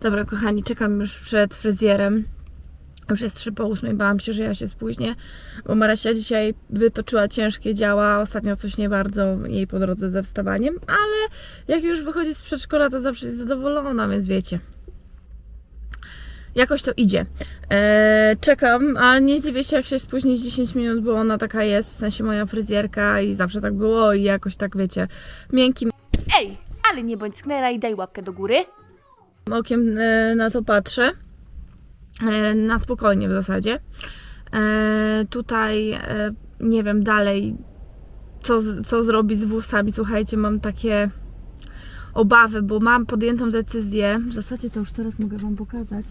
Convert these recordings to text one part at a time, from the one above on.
Dobra, kochani, czekam już przed fryzjerem. Już jest 3 po 8, bałam się, że ja się spóźnię, bo Marysia dzisiaj wytoczyła ciężkie działa, ostatnio coś nie bardzo jej po drodze ze wstawaniem, ale jak już wychodzi z przedszkola, to zawsze jest zadowolona, więc wiecie. Jakoś to idzie. Eee, czekam, a nie dziwię się, jak się spóźni 10 minut, bo ona taka jest, w sensie moja fryzjerka i zawsze tak było i jakoś tak, wiecie, miękkim Ej, ale nie bądź sknera i daj łapkę do góry. Okiem e, na to patrzę. E, Na spokojnie w zasadzie. E, Tutaj nie wiem dalej, co, co zrobić z włosami. Słuchajcie, mam takie obawy, bo mam podjętą decyzję. W zasadzie to już teraz mogę Wam pokazać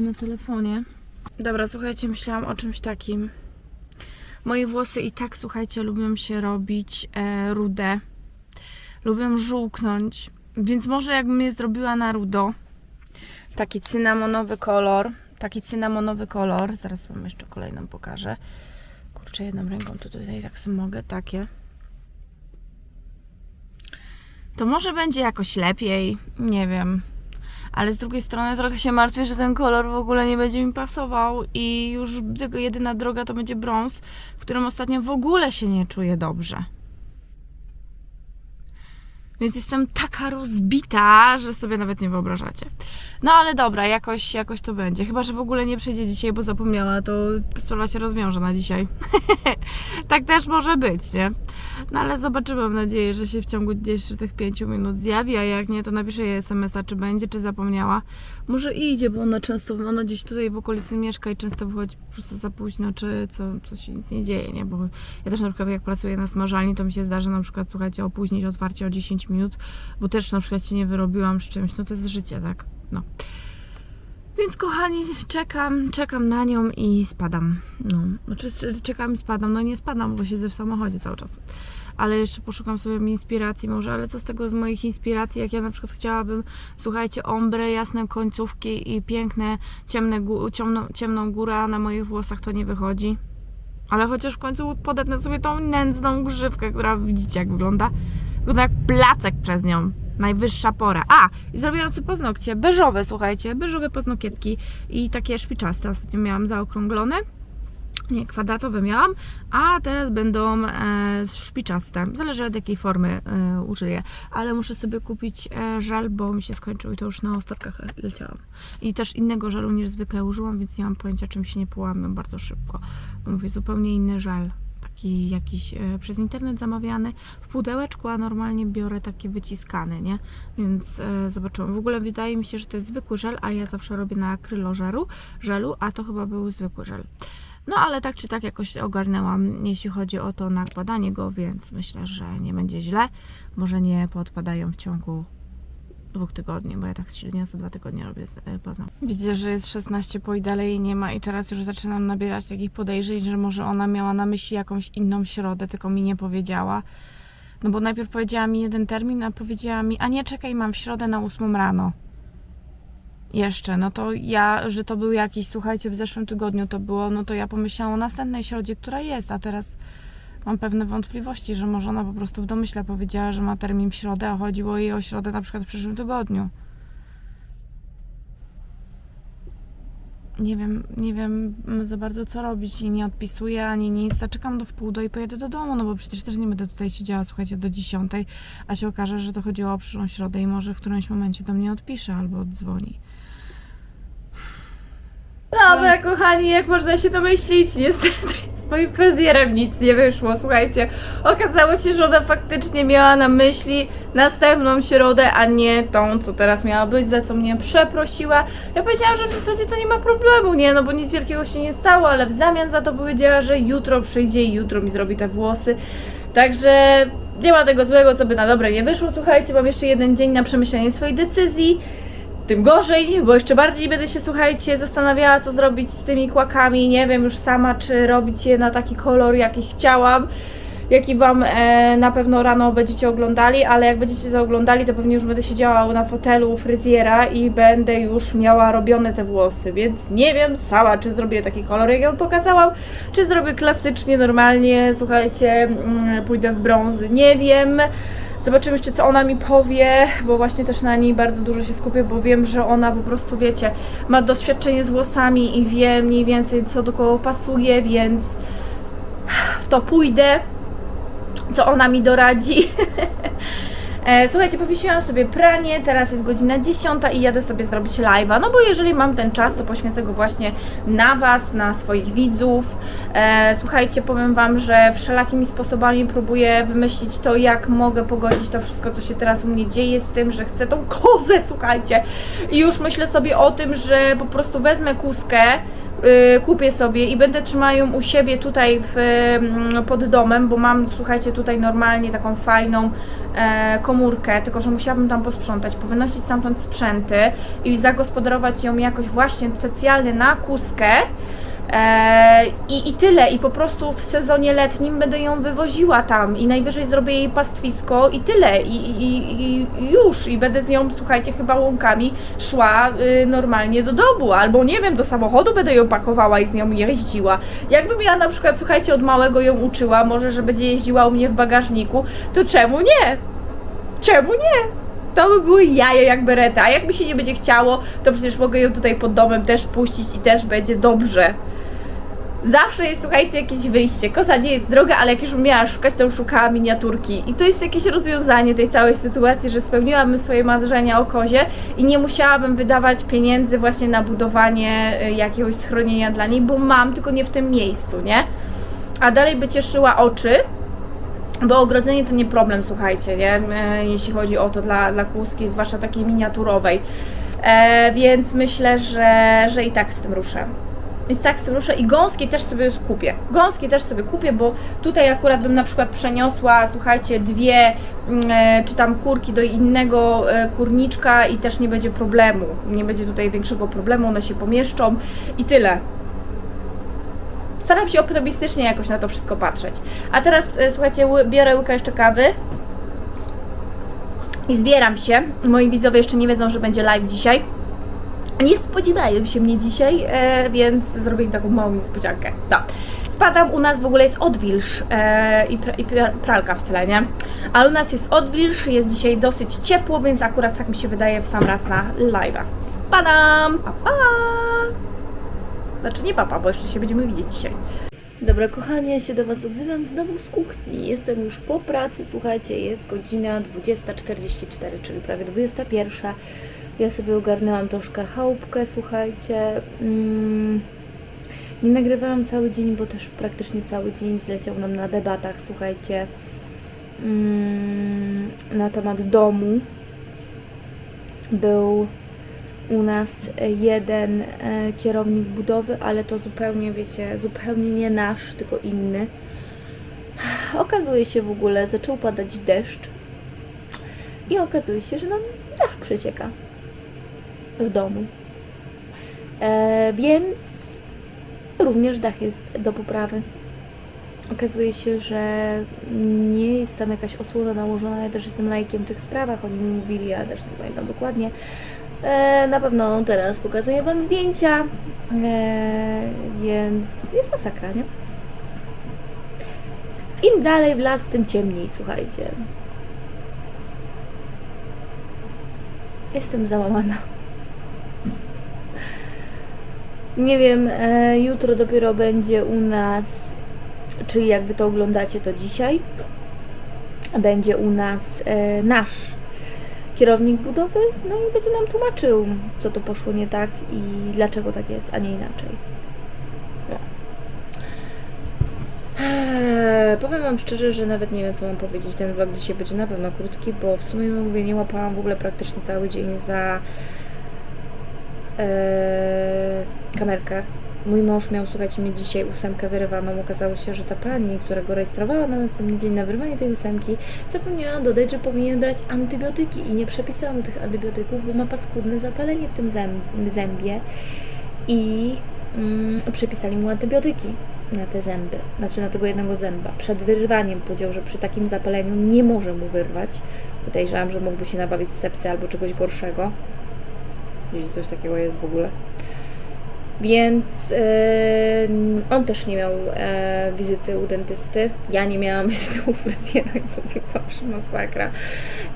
na telefonie. Dobra, słuchajcie, myślałam o czymś takim. Moje włosy i tak, słuchajcie, lubią się robić rude. Lubią żółknąć. Więc może jakbym je zrobiła na rudo, taki cynamonowy kolor, taki cynamonowy kolor, zaraz Wam jeszcze kolejną pokażę. Kurczę, jedną ręką to tutaj tak sobie mogę, takie. To może będzie jakoś lepiej, nie wiem. Ale z drugiej strony trochę się martwię, że ten kolor w ogóle nie będzie mi pasował i już tylko jedyna droga to będzie brąz, w którym ostatnio w ogóle się nie czuję dobrze. Więc jestem taka rozbita, że sobie nawet nie wyobrażacie. No ale dobra, jakoś, jakoś to będzie. Chyba, że w ogóle nie przyjdzie dzisiaj, bo zapomniała, to sprawa się rozwiąże na dzisiaj. tak też może być, nie? No ale zobaczymy, mam nadzieję, że się w ciągu tych pięciu minut zjawi, a jak nie, to napiszę jej SMS-a, czy będzie, czy zapomniała. Może idzie, bo ona często, ona gdzieś tutaj w okolicy mieszka i często wychodzi po prostu za późno, czy co, co się nic nie dzieje, nie? Bo ja też na przykład jak pracuję na smażalni, to mi się zdarza na przykład, słuchajcie, opóźnić otwarcie o 10 minut, bo też na przykład się nie wyrobiłam z czymś, no to jest życie, tak? No. Więc kochani, czekam, czekam na nią i spadam. No, znaczy czy- czekam i spadam. No nie spadam, bo siedzę w samochodzie cały czas. Ale jeszcze poszukam sobie inspiracji może, ale co z tego z moich inspiracji, jak ja na przykład chciałabym, słuchajcie, ombre, jasne końcówki i piękne, ciemne, gó- ciemną, górę, na moich włosach to nie wychodzi. Ale chociaż w końcu podetnę sobie tą nędzną grzywkę, która widzicie jak wygląda. Wygląda jak placek przez nią. Najwyższa pora. A! I zrobiłam sobie paznokcie. Beżowe, słuchajcie. Beżowe paznokietki. I takie szpiczaste. Ostatnio miałam zaokrąglone. Nie, kwadratowe miałam. A teraz będą e, szpiczaste. Zależy od jakiej formy e, użyję. Ale muszę sobie kupić e, żel, bo mi się skończył i to już na ostatkach le- leciałam. I też innego żelu niż zwykle użyłam, więc nie mam pojęcia czym się nie połamię bardzo szybko. Mówię, zupełnie inny żel taki jakiś e, przez internet zamawiany w pudełeczku, a normalnie biorę taki wyciskany, nie? Więc e, zobaczyłam. W ogóle wydaje mi się, że to jest zwykły żel, a ja zawsze robię na akrylożeru, żelu, a to chyba był zwykły żel. No ale tak czy tak jakoś ogarnęłam, jeśli chodzi o to nakładanie go, więc myślę, że nie będzie źle. Może nie podpadają w ciągu dwóch tygodni, bo ja tak średnio co dwa tygodnie robię z e. Widzę, że jest 16 po i dalej jej nie ma i teraz już zaczynam nabierać takich podejrzeń, że może ona miała na myśli jakąś inną środę, tylko mi nie powiedziała. No bo najpierw powiedziała mi jeden termin, a powiedziała mi, a nie czekaj, mam w środę na 8 rano. Jeszcze, no to ja, że to był jakiś, słuchajcie, w zeszłym tygodniu to było, no to ja pomyślałam o następnej środzie, która jest, a teraz mam pewne wątpliwości, że może ona po prostu w domyśle powiedziała, że ma termin w środę, a chodziło jej o środę na przykład w przyszłym tygodniu. Nie wiem, nie wiem za bardzo co robić i nie odpisuję ani nic. Zaczekam do wpół do i pojedę do domu, no bo przecież też nie będę tutaj siedziała, słuchajcie, do dziesiątej, a się okaże, że to chodziło o przyszłą środę i może w którymś momencie do mnie odpisze albo oddzwoni. Dobra, kochani, jak można się domyślić, niestety z moim fryzjerem nic nie wyszło, słuchajcie. Okazało się, że ona faktycznie miała na myśli następną środę, a nie tą, co teraz miała być, za co mnie przeprosiła. Ja powiedziałam, że w zasadzie to nie ma problemu, nie, no bo nic wielkiego się nie stało, ale w zamian za to powiedziała, że jutro przyjdzie i jutro mi zrobi te włosy. Także nie ma tego złego, co by na dobre nie wyszło. Słuchajcie, mam jeszcze jeden dzień na przemyślenie swojej decyzji tym gorzej, bo jeszcze bardziej będę się, słuchajcie, zastanawiała, co zrobić z tymi kłakami. Nie wiem już sama, czy robić je na taki kolor, jaki chciałam, jaki Wam e, na pewno rano będziecie oglądali, ale jak będziecie to oglądali, to pewnie już będę siedziała na fotelu fryzjera i będę już miała robione te włosy, więc nie wiem sama, czy zrobię taki kolor, jak ja pokazałam, czy zrobię klasycznie, normalnie, słuchajcie, mm, pójdę w brązy, nie wiem. Zobaczymy jeszcze, co ona mi powie, bo właśnie też na niej bardzo dużo się skupię, bo wiem, że ona po prostu, wiecie, ma doświadczenie z włosami i wie mniej więcej, co do kogo pasuje, więc w to pójdę, co ona mi doradzi. E, Słuchajcie, powiesiłam sobie pranie, teraz jest godzina 10 i jadę sobie zrobić live'a, no bo jeżeli mam ten czas, to poświęcę go właśnie na Was, na swoich widzów. E, Słuchajcie, powiem Wam, że wszelakimi sposobami próbuję wymyślić to, jak mogę pogodzić to wszystko, co się teraz u mnie dzieje z tym, że chcę tą kozę, słuchajcie. I już myślę sobie o tym, że po prostu wezmę kuskę, kupię sobie i będę trzymała ją u siebie tutaj w, mm, pod domem, bo mam, słuchajcie, tutaj normalnie taką fajną e, komórkę, tylko że musiałabym tam posprzątać, powynosić stamtąd sprzęty i zagospodarować ją jakoś właśnie specjalnie na kuskę. E, i, I tyle, i po prostu w sezonie letnim będę ją wywoziła tam i najwyżej zrobię jej pastwisko i tyle, i, i, i, już, i będę z nią, słuchajcie, chyba łąkami szła y, normalnie do domu, albo nie wiem, do samochodu będę ją pakowała i z nią jeździła. Jakbym ja na przykład, słuchajcie, od małego ją uczyła, może, że będzie jeździła u mnie w bagażniku, to czemu nie? Czemu nie? To by były jaja jak bereta, a jak mi się nie będzie chciało, to przecież mogę ją tutaj pod domem też puścić i też będzie dobrze. Zawsze jest, słuchajcie, jakieś wyjście. Koza nie jest droga, ale jak już bym miała szukać, to szukała miniaturki. I to jest jakieś rozwiązanie tej całej sytuacji, że spełniłabym swoje marzenia o kozie i nie musiałabym wydawać pieniędzy właśnie na budowanie y, jakiegoś schronienia dla niej, bo mam, tylko nie w tym miejscu, nie? A dalej by cieszyła oczy, bo ogrodzenie to nie problem, słuchajcie, nie? E, Jeśli chodzi o to dla, dla kłuski, zwłaszcza takiej miniaturowej. E, więc myślę, że, że i tak z tym ruszę. I tak tym ruszę i gąski też sobie kupię. Gąski też sobie kupię, bo tutaj akurat bym na przykład przeniosła, słuchajcie, dwie mm, e, czy tam kurki do innego e, kurniczka i też nie będzie problemu. Nie będzie tutaj większego problemu, one się pomieszczą i tyle staram się optymistycznie jakoś na to wszystko patrzeć. A teraz, e, słuchajcie, biorę łyka jeszcze kawy. I zbieram się. Moi widzowie jeszcze nie wiedzą, że będzie live dzisiaj. Nie spodziewają się mnie dzisiaj, e, więc zrobię im taką małą niespodziankę. No. Spadam, u nas w ogóle jest odwilż e, i, pra, i pra- pralka w tle, nie? Ale u nas jest odwilż, jest dzisiaj dosyć ciepło, więc akurat tak mi się wydaje w sam raz na live'a. Spadam! Pa, pa! Znaczy nie papa, bo jeszcze się będziemy widzieć dzisiaj. Dobra, kochanie, się do Was odzywam znowu z kuchni. Jestem już po pracy, słuchajcie, jest godzina 20.44, czyli prawie 21. Ja sobie ogarnęłam troszkę chałupkę, słuchajcie. Mm, nie nagrywałam cały dzień, bo też praktycznie cały dzień zleciał nam na debatach, słuchajcie, mm, na temat domu. Był u nas jeden e, kierownik budowy, ale to zupełnie, wiecie, zupełnie nie nasz, tylko inny. Okazuje się w ogóle, zaczął padać deszcz i okazuje się, że nam dach przecieka w domu. E, więc również dach jest do poprawy. Okazuje się, że nie jest tam jakaś osłona nałożona. Ja też jestem lajkiem w tych sprawach. Oni mi mówili, ja też nie pamiętam dokładnie. E, na pewno teraz pokazuję Wam zdjęcia, e, więc jest masakra, nie? Im dalej w las, tym ciemniej, słuchajcie. Jestem załamana. Nie wiem, e, jutro dopiero będzie u nas, czyli jak Wy to oglądacie, to dzisiaj. Będzie u nas e, nasz kierownik budowy, no i będzie nam tłumaczył, co to poszło nie tak i dlaczego tak jest, a nie inaczej. No. Eee, powiem Wam szczerze, że nawet nie wiem, co mam powiedzieć. Ten vlog dzisiaj będzie na pewno krótki, bo w sumie mówię, nie łapałam w ogóle praktycznie cały dzień za eee, kamerkę. Mój mąż miał, słuchajcie, mieć dzisiaj ósemkę wyrywaną. Okazało się, że ta pani, która go rejestrowała na następny dzień na wyrywanie tej ósemki, zapomniała dodać, że powinien brać antybiotyki i nie przepisała mu tych antybiotyków, bo ma paskudne zapalenie w tym zęb- zębie i mm, przepisali mu antybiotyki na te zęby, znaczy na tego jednego zęba. Przed wyrywaniem powiedział, że przy takim zapaleniu nie może mu wyrwać. Podejrzewam, że mógłby się nabawić sepsy albo czegoś gorszego. Jeśli coś takiego jest w ogóle. Więc e, on też nie miał e, wizyty u dentysty. Ja nie miałam wizyty u fryzjera i mówię że masakra.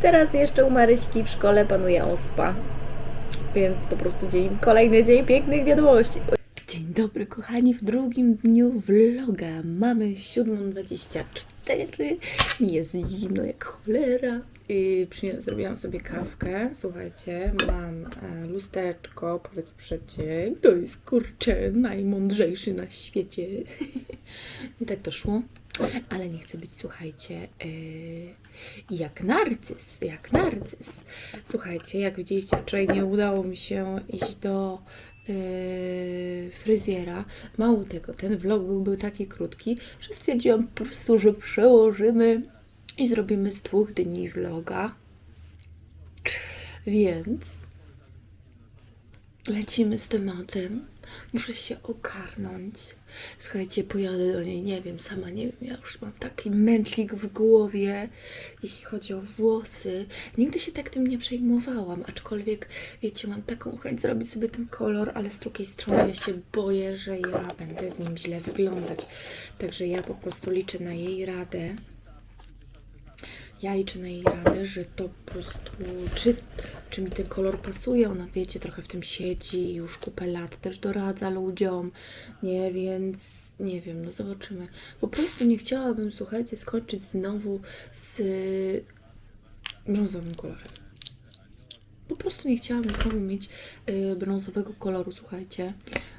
Teraz jeszcze u Maryśki w szkole panuje ospa. Więc po prostu dzień, kolejny dzień pięknych wiadomości. Dobry kochani, w drugim dniu vloga. Mamy 7.24. Mi jest zimno jak cholera. I zrobiłam sobie kawkę. Słuchajcie, mam e, lustereczko, powiedz przecie. To jest kurczę najmądrzejszy na świecie. I tak to szło. Ale nie chcę być, słuchajcie, e, jak narcyz, jak narcyz. Słuchajcie, jak widzieliście wczoraj nie udało mi się iść do yy, fryzjera. Mało tego, ten vlog byłby taki krótki, że stwierdziłam po prostu, że przełożymy i zrobimy z dwóch dni vloga. Więc lecimy z tematem. Muszę się ogarnąć. Słuchajcie, pojadę do niej, nie wiem, sama nie wiem, ja już mam taki mętlik w głowie, jeśli chodzi o włosy. Nigdy się tak tym nie przejmowałam, aczkolwiek, wiecie, mam taką chęć zrobić sobie ten kolor, ale z drugiej strony ja się boję, że ja będę z nim źle wyglądać. Także ja po prostu liczę na jej radę. Ja liczę na jej radę, że to po prostu, czy, czy mi ten kolor pasuje, ona wiecie, trochę w tym siedzi, już kupę lat też doradza ludziom, nie, więc nie wiem, no zobaczymy. Po prostu nie chciałabym, słuchajcie, skończyć znowu z y, brązowym kolorem. Po prostu nie chciałabym znowu mieć y, brązowego koloru, słuchajcie,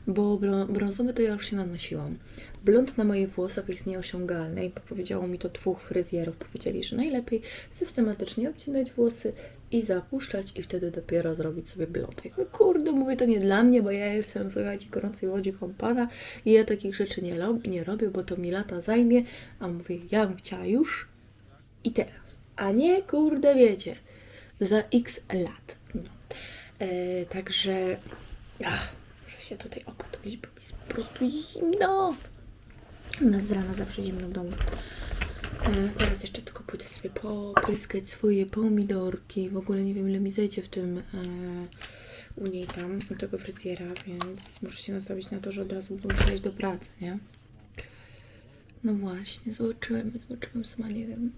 bo brą- brązowy to ja już się nanosiłam. Blond na moich włosach jest nieosiągalny i powiedziało mi to dwóch fryzjerów. Powiedzieli, że najlepiej systematycznie obcinać włosy i zapuszczać i wtedy dopiero zrobić sobie blond. Mówię, kurde, mówię, to nie dla mnie, bo ja jestem, słuchajcie, gorącej łodzi kąpana i ja takich rzeczy nie, lo- nie robię, bo to mi lata zajmie, a mówię, ja bym chciała już i teraz. A nie, kurde, wiecie, za x lat. No. E, także, ach, się tutaj opatulić, bo jest po prostu zimno. U nas z rana zawsze zimno w domu. E, zaraz jeszcze tylko pójdę sobie popryskać swoje pomidorki. W ogóle nie wiem, ile mi zejdzie w tym e, u niej tam, u tego fryzjera, więc muszę się nastawić na to, że od razu będę musiała iść do pracy, nie? No właśnie, zobaczyłem, zobaczyłem sama, nie wiem.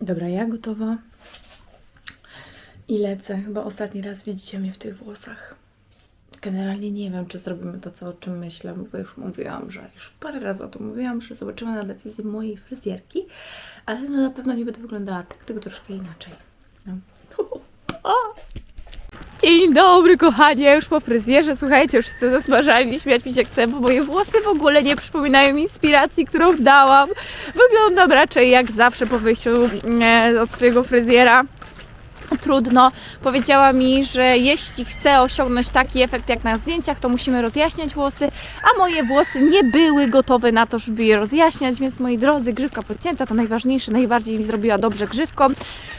Dobra, ja gotowa. I lecę. Chyba ostatni raz widzicie mnie w tych włosach. Generalnie nie wiem, czy zrobimy to, co o czym myślę, bo już mówiłam, że już parę razy o tym mówiłam, że zobaczymy na decyzję mojej fryzjerki, ale no na pewno nie będę wyglądała tak, tylko troszkę inaczej. No. Dzień dobry, kochani, ja już po fryzjerze, słuchajcie, już jestem zasmażalni, śmiać mi się chcę, bo moje włosy w ogóle nie przypominają inspiracji, którą dałam. Wyglądam raczej jak zawsze po wyjściu e, od swojego fryzjera trudno. Powiedziała mi, że jeśli chcę osiągnąć taki efekt jak na zdjęciach, to musimy rozjaśniać włosy, a moje włosy nie były gotowe na to, żeby je rozjaśniać, więc moi drodzy, grzywka podcięta to najważniejsze, najbardziej mi zrobiła dobrze grzywką.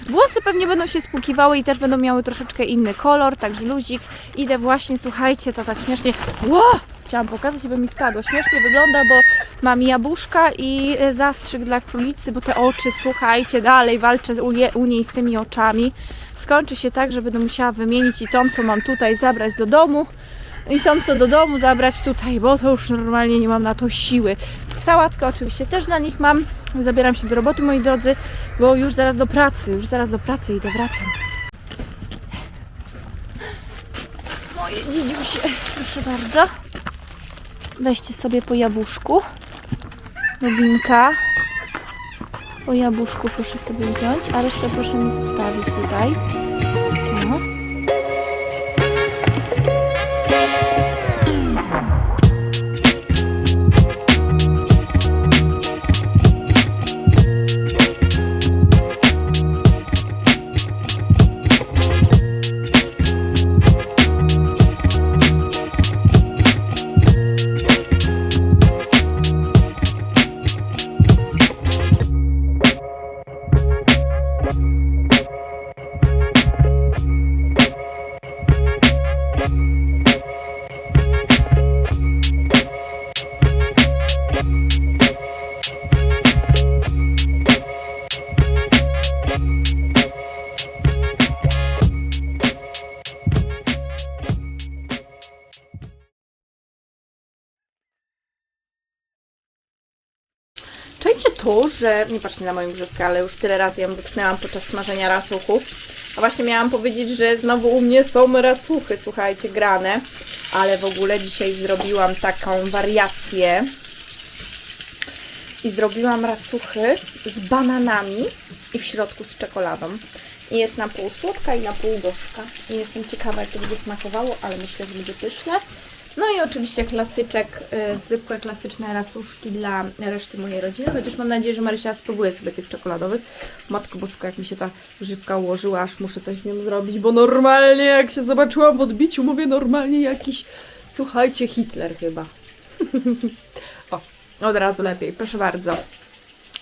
Włosy pewnie będą się spłukiwały i też będą miały troszeczkę inny kolor, także luzik. Idę właśnie, słuchajcie, to tak śmiesznie. Ło! Chciałam pokazać, żeby mi spadło. Śmiesznie wygląda, bo mam jabłuszka i zastrzyk dla królicy, bo te oczy, słuchajcie, dalej walczę u, je, u niej z tymi oczami. Skończy się tak, że będę musiała wymienić i tą, co mam tutaj, zabrać do domu i tą, co do domu, zabrać tutaj, bo to już normalnie nie mam na to siły. Sałatkę oczywiście też dla nich mam. Zabieram się do roboty, moi drodzy, bo już zaraz do pracy, już zaraz do pracy idę, wracam. Moje dzidziusie, proszę bardzo. Weźcie sobie po jabłuszku. Nowinka. Po jabłuszku proszę sobie wziąć, a resztę proszę mi zostawić tutaj. To, że nie patrzcie na moją grzywkę, ale już tyle razy ją dotknęłam podczas smażenia racuchów. A właśnie miałam powiedzieć, że znowu u mnie są racuchy, słuchajcie, grane. Ale w ogóle dzisiaj zrobiłam taką wariację. I zrobiłam racuchy z bananami i w środku z czekoladą. I jest na pół słodka i na pół gorzka. I jestem ciekawa, jak to będzie smakowało, ale myślę, że będzie pyszne. No i oczywiście klasyczek, y, zwykłe klasyczne racuszki dla reszty mojej rodziny, chociaż mam nadzieję, że Marysia spróbuje sobie tych czekoladowych. Matko Bosko, jak mi się ta grzywka ułożyła, aż muszę coś z nią zrobić, bo normalnie jak się zobaczyłam w odbiciu, mówię normalnie jakiś, słuchajcie, Hitler chyba. o, od razu lepiej, proszę bardzo.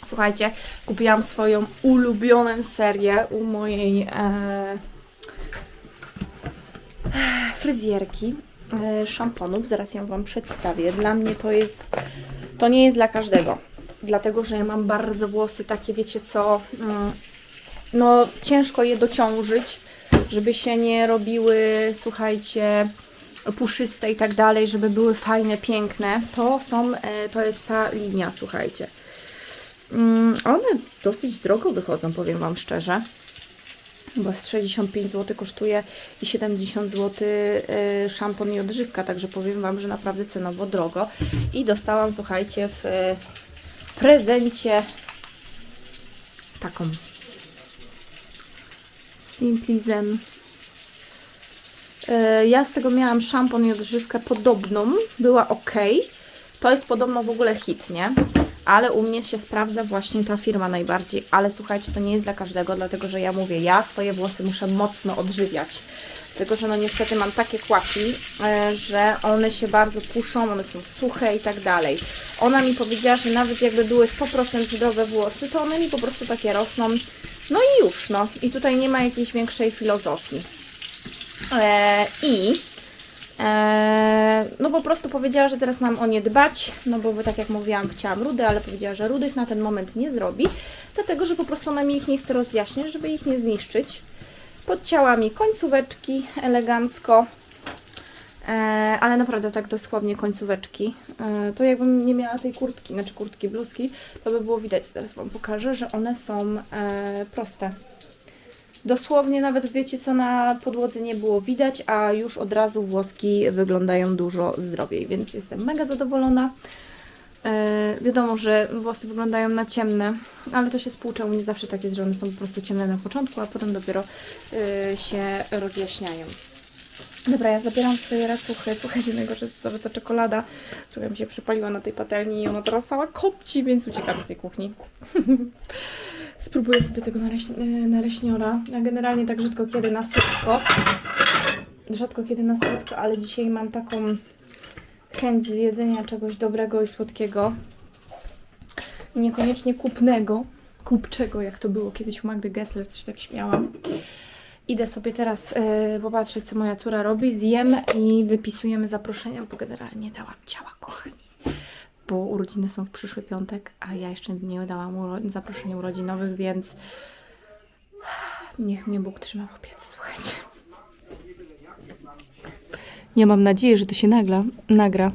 Słuchajcie, kupiłam swoją ulubioną serię u mojej e, fryzjerki e, szamponów. Zaraz ją Wam przedstawię. Dla mnie to jest, to nie jest dla każdego. Dlatego, że ja mam bardzo włosy takie, wiecie co, mm, no ciężko je dociążyć, żeby się nie robiły, słuchajcie, puszyste i tak dalej, żeby były fajne, piękne. To są, e, to jest ta linia, słuchajcie. Mm, One dosyć drogo wychodzą, powiem Wam szczerze. Bo z 65 zł kosztuje i 70 zł y, szampon i odżywka, także powiem Wam, że naprawdę cenowo drogo. I dostałam, słuchajcie, w y, prezencie taką Simply Zen. Y, Ja z tego miałam szampon i odżywkę podobną, była ok. To jest podobno w ogóle hit, nie? Ale u mnie się sprawdza właśnie ta firma najbardziej. Ale słuchajcie, to nie jest dla każdego, dlatego że ja mówię, ja swoje włosy muszę mocno odżywiać. Dlatego, że no niestety mam takie kłaki, e, że one się bardzo puszą, one są suche i tak dalej. Ona mi powiedziała, że nawet jakby były 100% zdrowe włosy, to one mi po prostu takie rosną. No i już, no. I tutaj nie ma jakiejś większej filozofii. E, I e, no po prostu powiedziała, że teraz mam o nie dbać, no bo tak jak mówiłam, chciałam rudy, ale powiedziała, że rudych na ten moment nie zrobi, dlatego, że po prostu ona mi ich nie chce rozjaśniać, żeby ich nie zniszczyć. Podcięła mi końcóweczki elegancko, e, ale naprawdę tak dosłownie końcóweczki. E, to jakbym nie miała tej kurtki, znaczy kurtki, bluzki, to by było widać, teraz Wam pokażę, że one są proste. Dosłownie nawet wiecie co na podłodze nie było widać, a już od razu włoski wyglądają dużo zdrowiej, więc jestem mega zadowolona. E, wiadomo, że włosy wyglądają na ciemne, ale to się spłucza, u mnie zawsze tak jest, że one są po prostu ciemne na początku, a potem dopiero e, się rozjaśniają. Dobra, ja zabieram swoje racuchy. Słuchajcie, najgorsze jest to, ta czekolada, która mi się przypaliła na tej patelni i ona teraz cała kopci, więc uciekam z tej kuchni. Spróbuję sobie tego naleś e, naleśniora. Ja generalnie tak rzadko kiedy na słodko. Rzadko kiedy na słodko, ale dzisiaj mam taką chęć zjedzenia czegoś dobrego i słodkiego. I niekoniecznie kupnego, kupczego, jak to było kiedyś u Magdy Gessler, coś tak śmiałam. Idę sobie teraz e, popatrzeć, co moja córa robi, zjem i wypisujemy zaproszenia, bo generalnie dałam ciała, kochani. Bo urodziny są w przyszły piątek, a ja jeszcze nie dałam uro- zaproszeń urodzinowych, więc niech mnie Bóg trzyma w opiece, słuchajcie. Ja mam nadzieję, że to się nagla, nagra.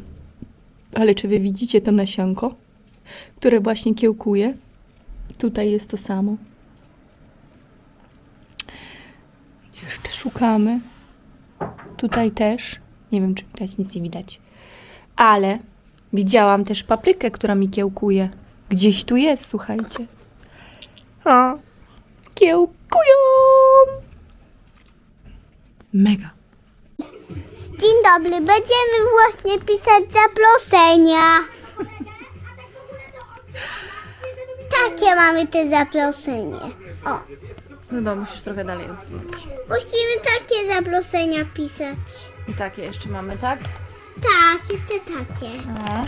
Ale czy wy widzicie to nasionko, które właśnie kiełkuje? Tutaj jest to samo. Jeszcze szukamy. Tutaj też. Nie wiem, czy widać, nic nie widać. Ale widziałam też paprykę, która mi kiełkuje. Gdzieś tu jest, słuchajcie. O, kiełkują! Mega. Dzień dobry, będziemy właśnie pisać zaproszenia. Takie mamy te zaproszenie. O, Chyba musisz trochę dalej odsunąć. musimy takie zaproszenia pisać. I takie jeszcze mamy, tak? Tak, jeszcze takie. O,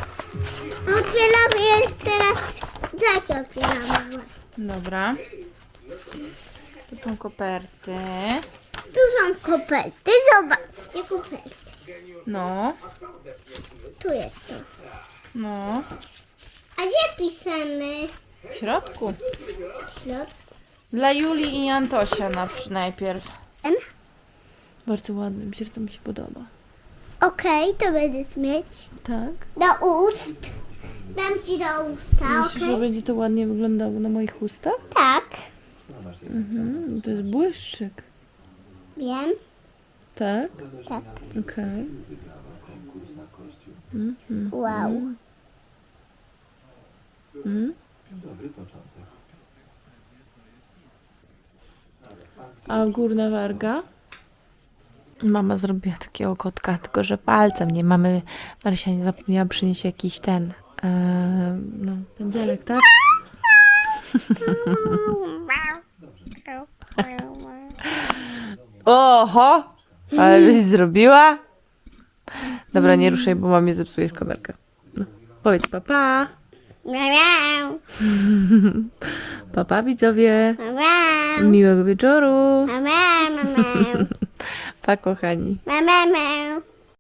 Otwieramy je teraz. Takie otwieramy właśnie. dobra. To są koperty. Tu są koperty, zobaczcie koperty. No, Tu jest to. no. A gdzie pisamy? W środku. W środku. Dla Julii i Antosia na, najpierw. N? Bardzo ładny, myślę, że to mi się podoba. Okej, to będziesz mieć. Tak? Do ust. Dam ci do usta, Myślisz, że okej? będzie to ładnie wyglądało na moich ustach? Tak. Mhm, to jest błyszczyk. Wiem. Tak? Tak. Okej. Wow. Mm. A górna warga? Mama zrobiła takiego kotka, tylko że palcem nie mamy. Marysia nie zapomniała przynieść jakiś ten. e, no, pędzelek, tak? Oho! Ale byś zrobiła? Dobra, nie ruszaj, bo mamie zepsujesz kamerkę. No, powiedz papa. Miau, Papa widzowie. Miłego wieczoru. Pa kochani.